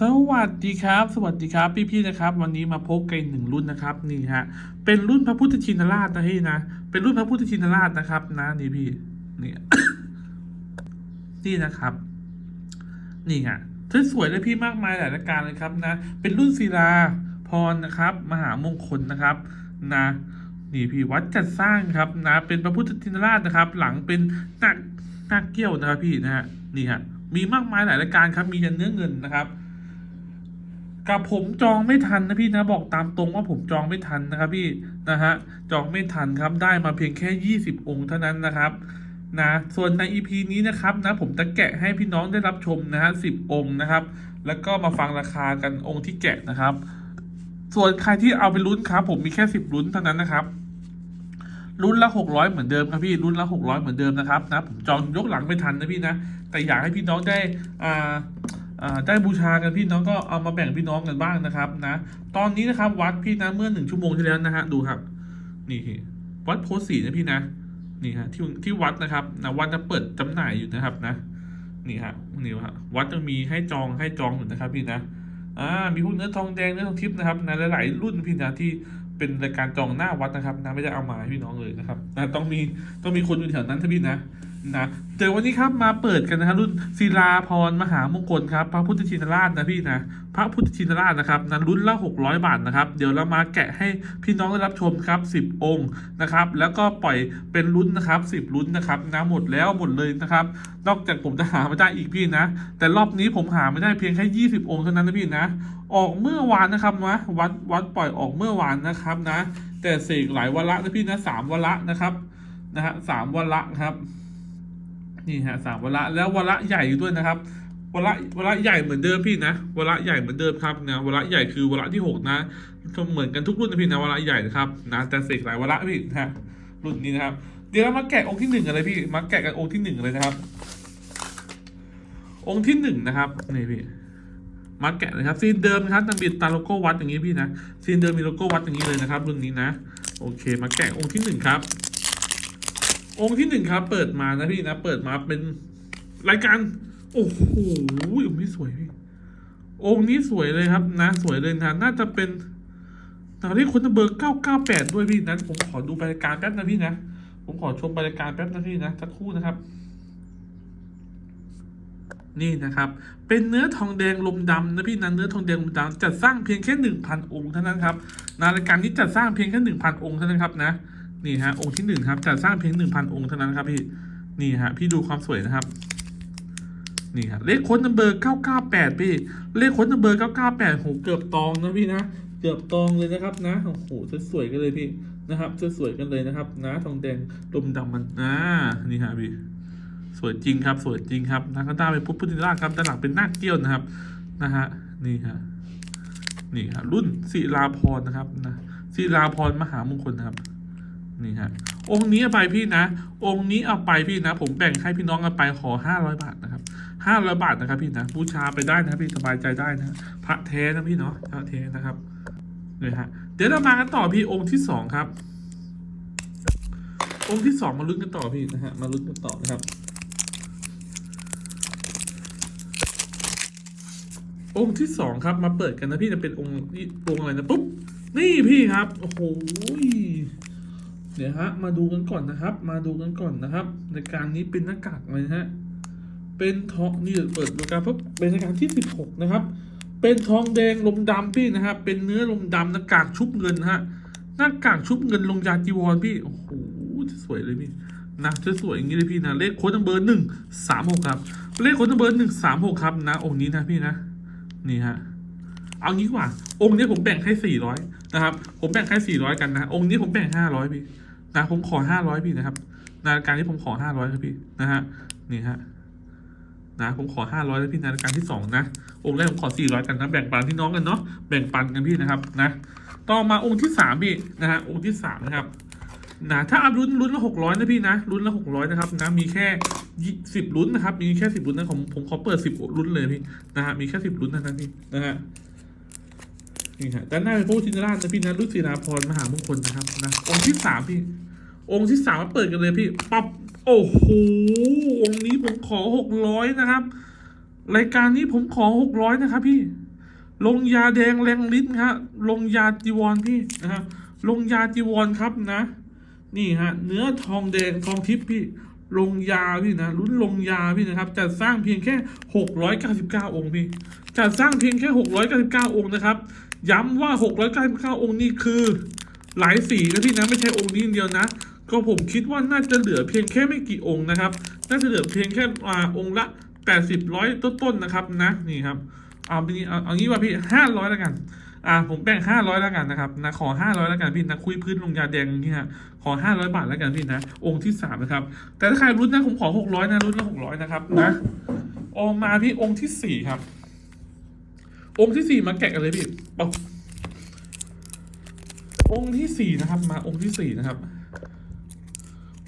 สวัสดีครับ สวัสดีครับ พี่ๆนะครับ วันนี้มาพบกันหนึ่งรุ่นนะครับนี่ฮะเป็นรุ่นพระพุทธชินราชนะพี่นะเป็นรุ่นพระพุทธชินราชนะครับนะนี่พี่นี่นี่นะครับ นี่ฮะสวยๆเลยพี่มากมายหลายรายการเลยครับนะ เป็นรุ่นศิลาพรนะครับ มหามงคลนะครับ นะนี่พี่วัดจัดสร้างครับนะ เป็นพระพุทธชินราชนะครับ หลังเป็นนาคนาคเกี้ยวนะครับพี่นะฮะนี่ฮะมีมากมายหลายรายการครับมียันเนื้อเงินนะครับ กับผมจองไม่ทันนะพี่นะบอกตามตรงว่าผมจองไม่ทันนะครับพี่นะฮะจองไม่ทันครับได้มาเพียงแค่ 20 องค์เท่านั้นนะครับนะส่วนใน EP นี้นะครับนะผมจะแกะให้พี่น้องได้รับชมนะฮะสิองค์นะครับ แล้วก็มาฟังราคากันองค์ที่แกะนะครับ ส่วนใครที่เอาไปลุ้นครับ ผมมีแค่ 10ลุ้นเท่านั้นนะครับรุ่นละหกร้อยเหมือนเดิมครับพี่รุ่นละหกร้อยเหมือนเดิมนะครับนะผมจองยกหลังไม่ทันนะพี่นะแต่อยากให้พี่น้องได้อ่า ได้บูชากันพี่น้องก็เอามาแบ่งพี่น้องกันบ้างนะครับนะตอนนี้นะครับวัดพี่นะเมื่อหนึ่งชั่วโมงที่แล้วนะฮะดูครับนี่วัดโพสีนะพี่นะนี่ฮะที่ที่วัดนะครับนะวัดจะเปิดจำหน่ายอยู่นะครับนะนี่ฮะนี่ฮะวัดจะมีให้จองให้จองอยู่นะครับพี่นะอ่ามีพวกเนื้อทองแดงเนื้อทองทิพย์นะครับนะหลายๆรุ่นพี่นะที่เป็นรายการจองหน้าวัดนะครับนะไม่ได้เอามาให้พี่น้องเลยนะครับนะต้องมีต้องมีคนอยู่แถวนั้นท่าพี่นะ นะเดี๋ยววันนี้ครับมาเปิดกันนะฮะรุ่นศิลาพรมหามงคลครับพระพุทธชินราชนะพี่นะพระพุทธชินราชนะครับนะรุ่นละหกร้อยบาทนะครับ เดี๋ยวเรามาแกะให้พี่น้องได้รับชมครับสิบองค์นะครับ แล้วก็ปล่อยเป็นรุ่นนะครับสิบรุ่นนะครับนะหมดแล้วหมดเลยนะครับ นอกจากผมจะหาไม่ได้อีกพี่นะ แต่รอบนี้ผมหาไม่ได้เพียงแค่ยี่สิบองค์เท่านั้นนะพี่นะ ออกเมื่อวานนะครับนะวัดวัดปล่อยออกเมื่อวานนะครับนะ แต่เสกหลายวาระนะพี่นะสามวาระนะครับนะฮะสามวาระครับ นี่ฮะสามวระแล้ววระใหญ่อยู่ด้วยนะครับวระวระใหญ่เหมือนเดิมพี่นะวระใหญ่เหมือนเดิมครับนะวระใหญ่คือวระที่หกนะเหมือนกันทุกรุ่นนะพี่นะวระใหญ่นะครับนะแต่เสกหลายวระพี่นะรุ่นนี้นะครับ เดี๋ยวมาแกะองค์ที่หนึ่งกันเลยพี่มาแกะกันองค์ที่หนึ่งเลยนะครับ องค์ที่หนึ่งนะครับนี่พี่มาแกะนะครับซีนเดิมนะครับตังบิดตาโลโก้วัดอย่างนี้พี่นะซีนเดิมมีโลโก้วัดอย่างนี้เลยนะครับ รุ่นนี้นะ โอเค มาแกะองค์ที่หนึ่งครับ องค์ที่หนึ่งครับ เปิดมานะพี่นะ เปิดมาเป็นรายการ โอ้โหองค์นี้สวยพี่ องค์นี้สวยเลยครับนะ สวยเลยนะ น่าจะเป็นตอนนี้คุณเบอร์เก้าเก้าแปดด้วยพี่นะผมขอดูรายการแป๊บนะพี่นะ ผมขอชมรายการแป๊บนะพี่นะสักครู่นะครับ นี่นะครับ เป็นเนื้อทองแดงลมดำนะพี่นะเนื้อทองแดงลมดำจัดสร้างเพียงแค่หนึ่งพันองค์เท่านั้นครับนะรายการนี้จัดสร้างเพียงแค่หนึ่งพันองค์เท่านั้นครับนะ นี่ฮะองค์ที่หนึ่งครับจัดสร้างเพียงหนึ่งพันองค์เท่านั้นครับพี่นี่ฮะพี่ดูความสวยนะครับนี่ครับเลขค้นนัมเบอร์เก้าเก้าแปดพี่เลขค้นนัมเบอร์เก้าเก้าแปดโหเกือบตองนะพี่นะเกือบตองเลยนะครับนะโอ้โหสวยๆกันเลยพี่นะครับสวยๆกันเลยนะครับ นะทองแดงลมดำมันอ่านี่ฮะพี่สวยจริงครับ สวยจริงครับนะข้าก้าเป็นพุทธพุทธิราชครับด้านหลังเป็นนาเกี้ยวนะครับนะฮะนี่ฮะนี่ครับรุ่นศิลาพรนะครับนะศิลาพรมหามงคลนะครับ นี่ฮะองค์นี้เอาไปพี่นะ องค์นี้เอาไปพี่นะ ผมแบ่งให้พี่น้องเอาไปขอห้าร้อยบาทนะครับห้าร้อยบาทนะครับพี่นะบูชาไปได้นะพี่สบายใจได้นะพระแท้นะพี่เนาะพระแท้นะครับเลยฮะเดี๋ยวเรามากันต่อพี่องค์ที่สองครับ องค์ที่สองมาลุ้นกันต่อพี่นะฮะมาลุ้นกันต่อนะครับ องค์ที่สองครับมาเปิดกันนะพี่จะเป็นองค์องค์อะไรนะปุ๊บนี่พี่ครับโอ้โห เดี๋ยวฮะมาดูกันก่อนนะครับ มาดูกันก่อนนะครับ ในการนี้เป็นหน้ากากเลยนะฮะเป็นทองนี่เปิดดูการปุ๊บเป็นรายการที่สิบหกนะครับ เป็นทองแดงลมดำพี่นะครับเป็นเนื้อลมดำหน้ากากชุบเงินฮะหน้ากากชุบเงินลงยาจีวรพี่โอ้โหสวยเลยพี่นะสวยๆอย่างนี้เลยพี่นะเลขโค้ดนัมเบอร์หนึ่งสามหกครับ เลขโค้ดนัมเบอร์หนึ่งสามหกครับนะองค์นี้นะพี่นะนี่ฮะเอางี้กว่า องค์นี้ผมแบ่งให้สี่ร้อยนะครับ ผมแบ่งให้สี่ร้อยกันนะ องค์นี้ผมแบ่งห้าร้อยพี่ นะผมขอห้าร้อยพี่นะครับนาฬิการที่ผมขอห้าร้อยครับพี่นะฮะนี่ฮะนะผมขอห้าร้อยแล้วพี่นาฬิการที่สองนะองค์แรกผมขอสี่ร้อยกันนะแบ่งปันพี่น้องกันเนาะแบ่งปันกันพี่นะครับนะต่อมาองค์ที่สามพี่นะฮะองค์ที่สามนะครับนะถ้าอัพรุ่นรุ่นละหกร้อยนะพี่นะรุ่นละหกร้อยนะครับนะมีแค่สิบรุ่นนะครับมีแค่สิบรุ่นนะผมผมขอเปิดสิบรุ่นเลยพี่นะฮะมีแค่สิบรุ่นเท่านั้นพี่นะฮะ นี่ฮะด้านหน้าเป็นพระพุทธชินราชนะพี่นะรุ่นศิลาพรมหามงคลนะครับนะองค์ที่สามพี่ องค์ที่สามมาเปิดกันเลยพี่ปับโอ้โหองค์นี้ผมขอหกร้อยนะครับ รายการนี้ผมขอหกร้อยนะครับพี่ ลงยาแดงแรงลิ้นฮะลงยาจีวรพี่นะฮะลงยาจีวรครับนะ นี่ฮะ เนื้อทองแดงทองทิพย์พี่ลงยาพี่นะรุ่นลงยาพี่นะครับจัดสร้างเพียงแค่หกร้อยเก้าสิบเก้าองค์พี่จัดสร้างเพียงแค่หกร้อยเก้าสิบเก้าองค์นะครับ ย้ำว่าหกร้อยเก้าสิบเก้าองค์นี่คือหลายสีนะพี่นะไม่ใช่องค์นี้เดียวนะ ก็ผมคิดว่าน่าจะเหลือเพียงแค่ไม่กี่องค์นะครับ น่าจะเหลือเพียงแค่อ่าองค์ละแปดสิบร้อยต้นๆนะครับนะนี่ครับเอาไปนี่เอาเอางี้ว่าพี่ห้าร้อยแล้วกันอ่าผมแบ่งห้าร้อยแล้วกันนะครับนะขอห้าร้อยแล้วกันพี่นะคุยพื้นลงยาแดงนี่ฮะขอห้าร้อยบาทแล้วกันพี่นะ องค์ที่สามนะครับแต่ถ้าใครรุ่นนะผมขอหกร้อยนะรุ่นละหกร้อยนะครับนะออกมาพี่องค์ที่สี่ครับ องค์ที่สี่มาแกะกันเลยพี่ปั๊บองค์ที่สี่นะครับ มาองค์ที่สี่นะครับ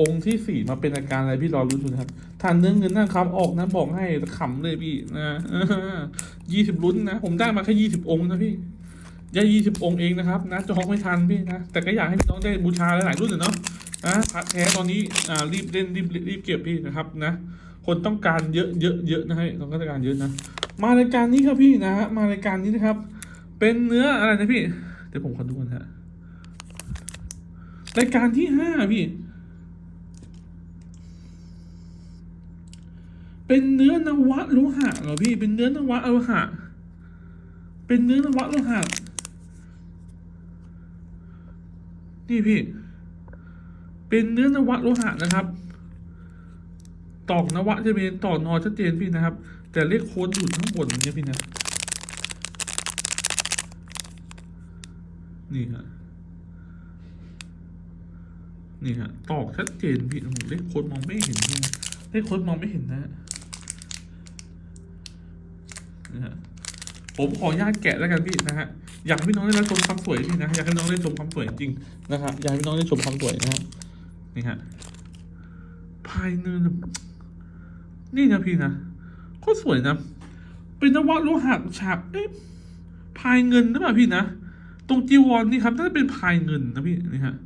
องค์ที่สี่มาเป็นอาการอะไรพี่รอรู้ดูนครับทานเนื้อเงินนั่งคำออกนะบอกให้ขำเลยพี่นะยี่สิบลุ้นนะ ผมได้มาแค่ยี่สิบองค์นะพี่ย่ยี่สิบองค์เองนะครับ นะจองไม่ทันพี่นะแต่ก็อยากให้พี่น้องได้บูชาหลายๆรุ่นอะเนาะนะพระแท้ตอนนี้อ่ารีบเล่นรีบรีบเก็บพี่นะครับนะ คนต้องการเยอะเยอะเยอะนะให้ต้องการเยอะนะ มารายการนี้ครับพี่นะฮะมารายการนี้นะครับ เป็นเนื้ออะไรนะพี่เดี๋ยวผมขอดูก่อนฮะรายการที่ห้าพี่ เป็นเนื้อนวะโลหะเหรอพี่ เป็นเนื้อนวะโลหะ เป็นเนื้อนวะโลหะ นี่พี่ เป็นเนื้อนวะโลหะนะครับ ตอกนวะจะเป็นต่อนอชัดเจนพี่นะครับ แต่เลขโค้ดอยู่ข้างบนเนี่ยพี่นะ นี่ฮะ นี่ฮะ ตอกชัดเจนพี่โอ้โหเลขโค้ดมองไม่เห็นพี่นะเลขโค้ดมองไม่เห็นนะฮะนะฮะผมขออนุญาตแกะแล้วกันพี่นะฮะ อยากให้พี่น้องได้รับชมความสวยพี่นะ อยากให้น้องได้ชมความสวยจริงนะครับอยากให้พี่น้องได้ชมความสวยนะฮะ นี่ฮะ ภายเนินนี่นะพี่นะ โคตรสวยนะ เป็นนวะโลหะฉาบเอ๊ะพายเงินหรือเปล่าพี่นะ ตรงจีวรนี่ครับน่าจะเป็นพายเงินนะพี่นี่ฮะ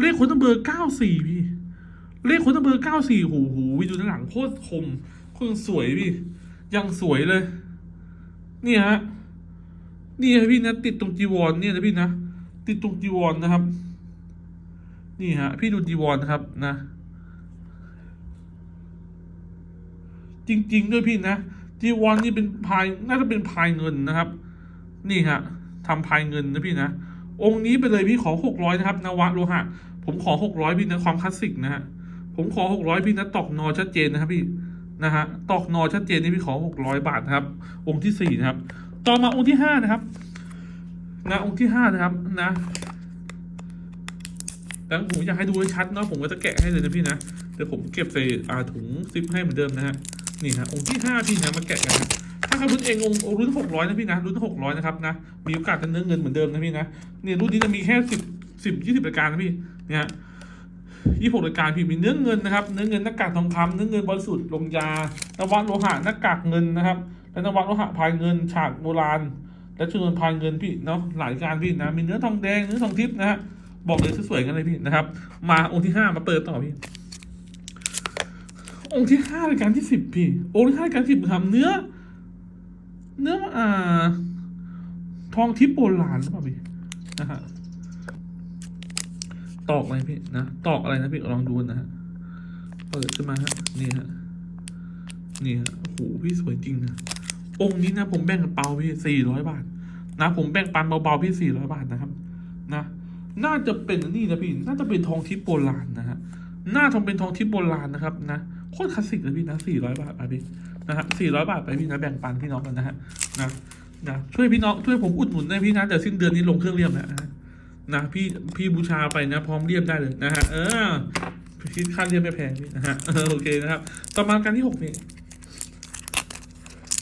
เลขคนเบอร์เก้าสี่พี่ เลขคนเบอร์เก้าสี่หูหูวิดูด้านหลังโคตรคมโคตรสวยพี่ ยังสวยเลย นี่ฮะ นี่ฮะพี่นะ ติดตรงจีวรเนี่ยนะพี่นะ ติดตรงจีวรนะครับ นี่ฮะ พี่ดูจีวรนะครับนะ จริง ๆ ด้วยพี่นะจีวรนี่เป็นพายน่าจะเป็นพายเงินนะครับ นี่ฮะทำพายเงินนะพี่นะ องค์นี้ไปเลยพี่ขอหกร้อยนะครับนวะโลหะ ผมขอหกร้อยพี่นะความคลาสสิกนะฮะผมขอหกร้อยพี่นะตอกนอชัดเจนนะครับพี่นะฮะตอกนอชัดเจนนี่พี่ขอหกร้อยบาทนะครับ องค์ที่สี่นะครับ ต่อมาองค์ที่ห้านะครับนะองค์ที่ห้านะครับนะแล้วผมอยากให้ดูให้ชัดเนาะผมก็จะแกะให้เลยนะพี่นะเดี๋ยวผมเก็บใส่ถุงซิปให้เหมือนเดิมนะฮะ นี่ฮะองค์ที่ห้าพี่นะมาแกะกันนะถ้าใครรุ่นเององค์รุ่นหกร้อยนะพี่นะรุ่นหกร้อยนะครับนะมีโอกาสจะเนื้อเงินเหมือนเดิมนะพี่นะเนี่ยรุ่นนี้จะมีแค่สิบสิบยี่สิบรายการนะพี่เนี่ยยี่หกรายการพี่มีเนื้อเงินนะครับเนื้อเงินหน้ากากทองคำเนื้อเงินบริสุทธิ์ลงยานวัตโลหะหน้ากากเงินนะครับและนวัตโลหะพายเงิน ฉากโบราณ และชนวนพายเงินพี่เนาะหลายการพี่นะมีเนื้อทองแดงเนื้อทองทิพย์นะฮะบอกเลยสวยๆกันเลยพี่นะครับ มาองค์ที่ห้ามาเปิดต่อพี่ องค์ที่ห้ารายการที่สิบพี่ องค์ที่ห้าการสิบทำเนื้อ เนื้ออ่า ทองทิพย์โบราณหรือเปล่าพี่นะฮะตอกอะไรพี่นะตอกอะไรนะพี่ลองดูนะฮะเปิดขึ้นมาฮะนี่ฮะนี่ฮะโอ้โหพี่สวยจริงนะองค์นี้นะผมแบ่งกระเปาพี่สี่ร้อยบาท นะผมแบ่งปันเบาๆพี่สี่ร้อยบาทนะครับ นะ น่าจะเป็นนี่นะพี่น่าจะเป็นทองทิพย์โบราณนะฮะน่าทำเป็นทองทิพย์โบราณนะครับ นะ โคตรคลาสสิกเลยพี่นะสี่ร้อยบาทไปพี่นะฮะสี่ร้อยบาทไปพี่นะแบ่งปันพี่น้องกันนะฮะนะนะช่วยพี่น้องช่วยผมอุดหนุนได้พี่นะเดี๋ยวสิ้นเดือนนี้ลงเครื่องเรียมแล้วนะฮะนะพี่พี่บูชาไปนะพร้อมเรียมได้เลยนะฮะเออคิดค่าเรียมไม่แพงพี่นะฮะโอเคนะครับต่อมาการที่หกพี่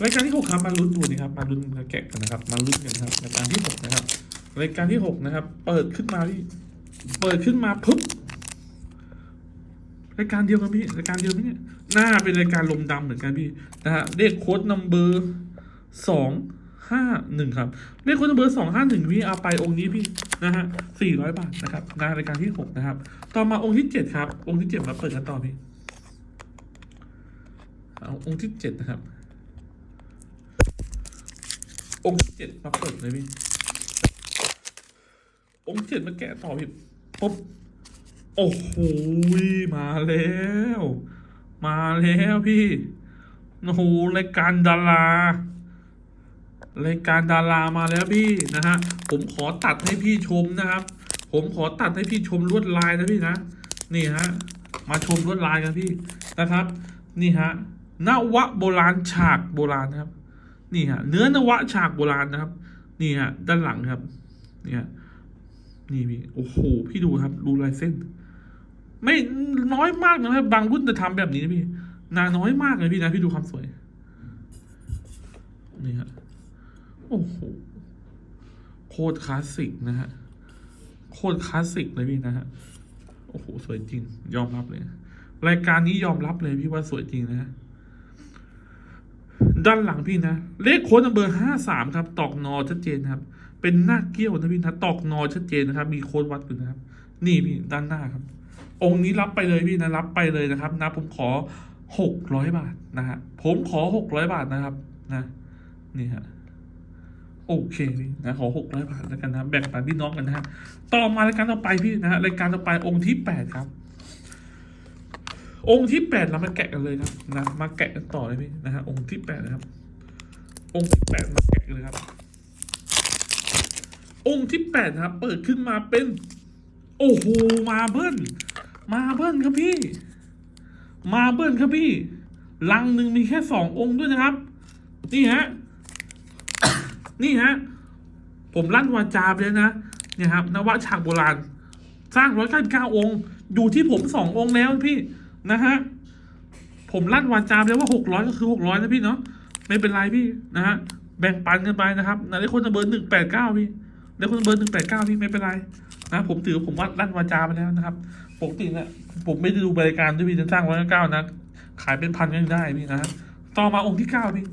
รายการที่หกครับมาลุ้นดูนี่ครับมาลุ้นมาแกะกันนะครับมาลุ้นกันนะครับรายการที่หกนะครับรายการที่หกนะครับ เปิดขึ้นมาพี่เปิดขึ้นมาปุ๊บ รายการเดียวกันพี่รายการเดียวไหมเนี่ยหน้าเป็นรายการลมดำเหมือนกันพี่นะฮะเลขโค้ดนัมเบอร์สองห้าหนึ่งครับเลขโค้ดนัมเบอร์สองห้าหนึ่งพี่เอาไปองค์นี้พี่นะฮะสี่ร้อยบาทนะครับงานรายการที่หกนะครับ ต่อมาองค์ที่เจ็ดครับ องค์ที่เจ็ดมาเปิดกันต่อพี่เอาองค์ที่เจ็ดนะครับ องค์ที่เจ็ดมาเปิดเลยพี่องค์เจ็ดมาแกะต่อพี่ปุ๊บ โอ้โหมาแล้ว มาแล้วพี่โอ้โหรายการดารารายการดารามาแล้วพี่นะฮะ ผมขอตัดให้พี่ชมนะครับ ผมขอตัดให้พี่ชมลวดลายนะพี่นะนี่ฮะมาชมลวดลายกันพี่นะครับ นี่ฮะนวะโบราณฉากโบราณครับ นี่ฮะเนื้อนวะฉากโบราณนะครับ นี่ฮะด้านหลังครับนี่ฮะนี่พี่โอ้โหพี่ดูครับดูลายเส้น ไม่น้อยมากนะบางรุ่นจะทำแบบนี้นะพี่นาน้อยมากเลยพี่นะพี่ดูความสวย นี่ฮะโอ้โหโคตรคลาสสิกนะฮะโคตรคลาสสิกเลยพี่นะฮะโอ้โหสวยจริง ยอมรับเลย รายการนี้ยอมรับเลยพี่ว่าสวยจริงนะฮะด้านหลังพี่นะ เลขโค้ดนัมเบอร์ห้าสามครับ ตอกนอชัดเจนครับ เป็นหน้าเกี้ยวนะพี่นะตอกนอชัดเจนนะครับ มีโค้ดวัดอยู่นะครับ นี่พี่ด้านหน้าครับ องค์นี้รับไปเลยพี่นะรับไปเลยนะครับนะผมขอหกร้อยบาทนะฮะผมขอหกร้อยบาทนะครับนะนี่ฮะโอเคพี่นะขอหกร้อยบาทแล้วกันนะแบ่งปันพี่น้องกันนะฮะต่อมารายการต่อไปพี่นะฮะรายการต่อไปองค์ที่แปดครับ องค์ที่แปดเรามาแกะกันเลยครับนะมาแกะกันต่อเลยพี่นะฮะองค์ที่แปดนะครับ องค์ที่แปดมาแกะกันเลยครับ องค์ที่แปดนะครับ เปิดขึ้นมาเป็น โอ้โหมาเบิ้ล มาเบิ้ลครับพี่ มาเบิ้ลครับพี่ ลังหนึ่งมีแค่สององค์ด้วยนะครับ นี่ฮะ นี่ฮะ ผมลั่นวาจาไปเลยนะ เนี่ยครับนวฉากโบราณ สร้างร้อยเก้าสิบเก้าองค์ อยู่ที่ผมสององค์แล้วพี่นะฮะ ผมลั่นวาจาไปเลยว่าหกร้อยก็คือหกร้อยนะพี่เนาะ ไม่เป็นไรพี่นะฮะ แบ่งปันกันไปนะครับนะได้คนเบอร์หนึ่งแปดเก้าพี่ได้คนเบอร์หนึ่งแปดเก้าพี่ไม่เป็นไรนะผมถือผมวัดลั่นวาจาไปแล้วนะครับ ปกติเนี่ยผมไม่ได้ดูบริการด้วยพี่จะสร้างร้อยเก้านะ ขายเป็นพันก็ยังได้พี่นะต่อมาองค์ที่เก้าพี่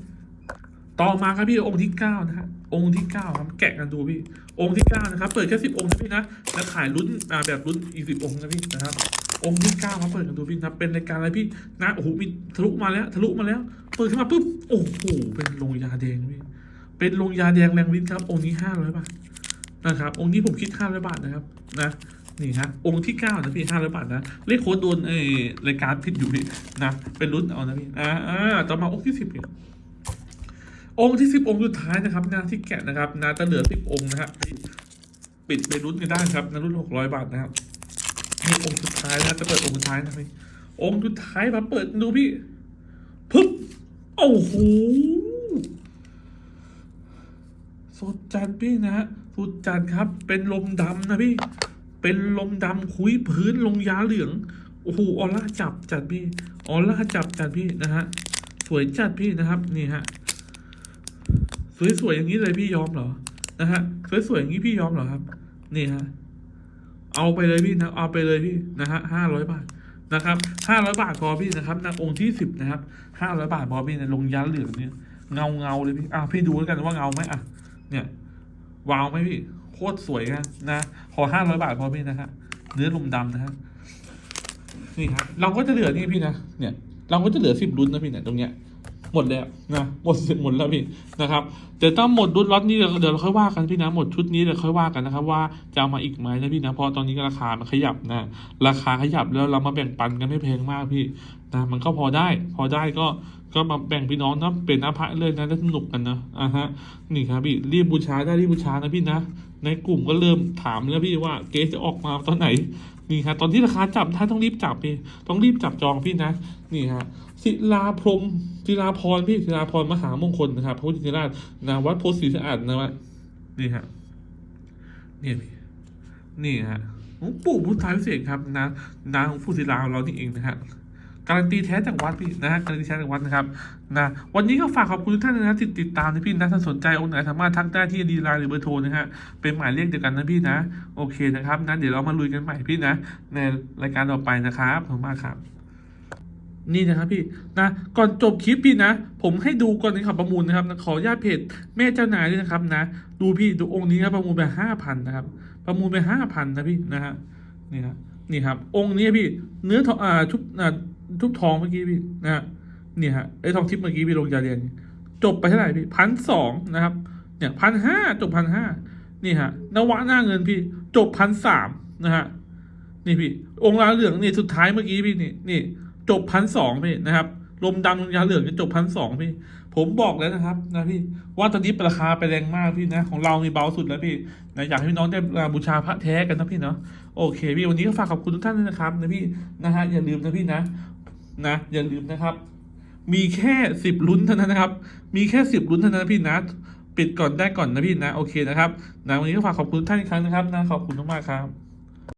ต่อมาครับพี่องค์ที่เก้านะฮะองค์ที่เก้าครับแกะกันดูพี่ องค์ที่เก้านะครับ เปิดแค่สิบองค์นะพี่นะแล้วขายลุ้นแบบลุ้นอีกสิบองค์นะพี่นะครับ องค์ที่เก้ามาเปิดกันดูพี่นะเป็นรายการอะไรพี่นะโอ้โหมีทะลุมาแล้ว ทะลุมาแล้ว เปิดขึ้นมาปุ๊บโอ้โหเป็นลงยาแดงพี่เป็นลงยาแดงแรงลิ้นครับ องค์นี้ห้าร้อยบาทนะครับ องค์นี้ผมคิดห้าร้อยบาทนะครับ นะ นี่ฮะองค์ที่เก้านะพี่ห้าร้อยบาทนะเลขโค้ดโดนเออรายการผิดอยู่พี่นะเป็นรุ่นเอานะพี่อ่าอ่าต่อมาองค์ที่สิบพี่องค์ที่สิบองค์สุดท้ายนะครับนะที่แกะนะครับนะจะเหลือสิบองค์นะครับปิดไปรุ่นกันได้ครับนะรุ่นหกร้อยบาทนะครับนี่องค์สุดท้ายนะจะเปิดองค์สุดท้ายนะพี่องค์สุดท้ายมาเปิดดูพี่ปึ๊บโอ้โหสดจัดพี่นะฮะสุดจัดครับเป็นลมดำนะพี่ เป็นลมดำคุยพื้นลงยาเหลือง โอ้โหออร่าจับจัดพี่ออร่าจับจัดพี่นะฮะ สวยจัดพี่นะครับ นี่ฮะ สวยๆอย่างนี้เลยพี่ยอมเหรอ นะฮะ สวยๆอย่างนี้พี่ยอมเหรอครับ นี่ฮะ เอาไปเลยพี่นะ เอาไปเลยพี่นะฮะห้าร้อยบาทนะครับห้าร้อยบาทพอพี่นะครับนะองค์ที่สิบนะครับห้าร้อยบาทพอพี่นะลงยันเหลืองเนี่ยเงาเงาเลยพี่ อะพี่ดูแล้วกันว่าเงาไหมอะ เนี่ยวาวไหมพี่ ตรสวยนะนะขอห้าร้อยบาทพอพี่นะฮะเนื้อลมดำนะฮะนี่ครับเราก็จะเหลือนี่พี่นะเนี่ยเราก็จะเหลือสิบรุ่นนะพี่เนี่ยตรงเนี้ยหมดแล้วนะหมดหมดแล้วพี่นะครับเดี๋ยวต้องหมดรุ่นล็อตนี้เดี๋ยวเดี๋ยวเราค่อยว่ากันพี่นะหมดชุดนี้เดี๋ยวค่อยว่ากันนะครับ ว่าจะเอามาอีกไหมนะพี่นะเพราะตอนนี้ก็ราคามันขยับนะราคาขยับแล้วเรามาแบ่งปันกันไม่แพงมากพี่นะมันก็พอได้ พอได้ก็ก็มาแบ่งพี่น้องนะเป็นอาภะเลยนะได้สนุกกันนะอ่าฮะนี่ครับพี่รีบบูชาได้รีบบูชานะพี่นะ ในกลุ่มก็เริ่มถามแล้วพี่ว่าเกสจะออกมาตอนไหนนี่ครับตอนที่ราคาจับถ้าต้องรีบจับพี่ต้องรีบจับจองพี่นะนี่ฮะศิลาพรมศิลาพรพี่ศิลาพรมหามงคลนะครับพระพุทธชินราชนะวัดโพธิ์ศรีสะอาดนะวะนี่ฮะนี่พี่นี่ฮะปู่พุทธาพิเศษครับนะนางของผู้ศิลาของเรานี่เองนะฮะ การันตีแท้จากวัดพี่นะฮะการันตีแท้จากวัดนะครับนะวันนี้ก็ฝากขอบคุณทุกท่านนะที่ติดตามนะพี่นะถ้าสนใจองค์ไหนสามารถทักได้ที่ดีไลน์หรือเบอร์โทรนะฮะเป็นหมายเลขเดียวกันนะพี่นะ โอเคนะครับนะเดี๋ยวเรามาลุยกันใหม่พี่นะ ในรายการต่อไปนะครับขอบคุณมากครับนี่นะครับพี่นะก่อนจบคลิปพี่นะ ผมให้ดูก่อนในขับประมูลนะครับนะขอญาตเพจแม่เจ้านายด้วยนะครับนะ ดูพี่ดูองค์นี้ครับประมูลไปห้าพันนะครับ ประมูลไปห้าพันนะพี่นะฮะนี่ครับนี่ครับ องค์นี้พี่เนื้อทองอ่าชุบอ่า ทุบทองเมื่อกี้พี่นะฮะนี่ยฮะไอ้ทองทิพย์เมื่อกี้พี่ลงยาเรียน จบไปเท่าไหร่พี่พันสองนะครับ เนี่ยพันห้าจบพันห้านี่ฮะนวะหน้าเงินพี่ จบพันสามนะฮะนี่พี่ องค์ลาเหลืองนี่สุดท้ายเมื่อกี้พี่นี่นี่ จบพันสองพี่นะครับลมดำลมยาเหลืองจะจบพันสองพี่ ผมบอกแล้วนะครับนะพี่ว่าตอนนี้ราคาไปแรงมากพี่นะ ของเรานี่เบาสุดแล้วพี่นะอยากให้พี่น้องได้มาบูชาพระแท้กันนะพี่เนาะโอเคพี่วันนี้ก็ฝากขอบคุณทุกท่านด้วยนะครับนะพี่นะฮะอย่าลืมนะพี่นะ นะอย่าลืมนะครับ มีแค่สิบลุ้นเท่านั้นนะครับ มีแค่สิบลุ้นเท่านั้นพี่นะปิดก่อนได้ก่อนนะพี่นะโอเคนะครับนะวันนี้ก็ฝากขอบคุณท่านอีกครั้งนะครับนะขอบคุณมากๆครับ